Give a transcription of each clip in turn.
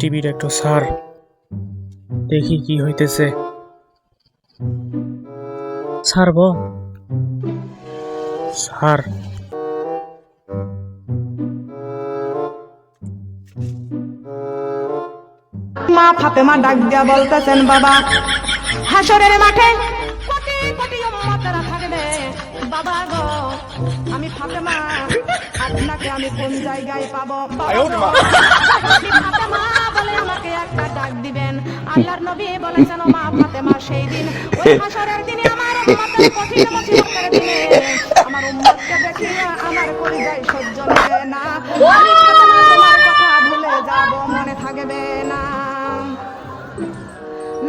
টিভির একটু সার। দেখি কি হইতেছে। ছাড়ব? সার। মা ফাতেমা ডাক দিয়া বলতেছেন, বাবা, হাসরের মাঠে কোটি কোটি উম্মতেরা থাকবে। বাবা গো, আমি ফাতেমা, আপনাকে আমি কোন জায়গায় পাবো? বাবা ফাতেমা আমাকে একটা ডাক দিবেন। আল্লাহর নবী বলেছেন মা ফাতেমা সেই দিন ওই হাসরের দিনে আমার আমার উম্মতকে সহ্য হবে না। কথা ভুলে যাব, মনে থাকবে না।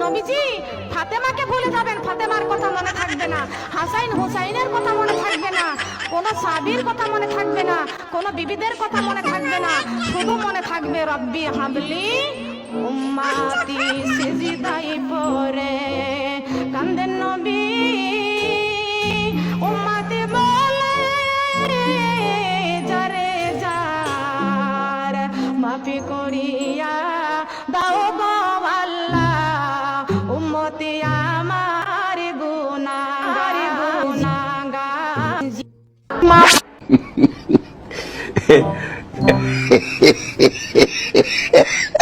নবীজি, ফাতেমাকে ভুলে যাবেন, ফাতেমার কথা মনে থাকবে না। হাসাইন হুসাইনের কথা মনে থাকবে না। কোন সাবির কথা মনে থাকবে না। কোন বিবিদের কথা মনে থাকবে না। শুধু মনে থাকবে, রব্বি হাবলি উম্মাতি সিজদাই পরে কান্দেন নবী। উম্মাতি বলে, যারে যার মাফি করিয়া দাও আল্লাহ। উম্মতি আমার গুনাগার গুনাগার মা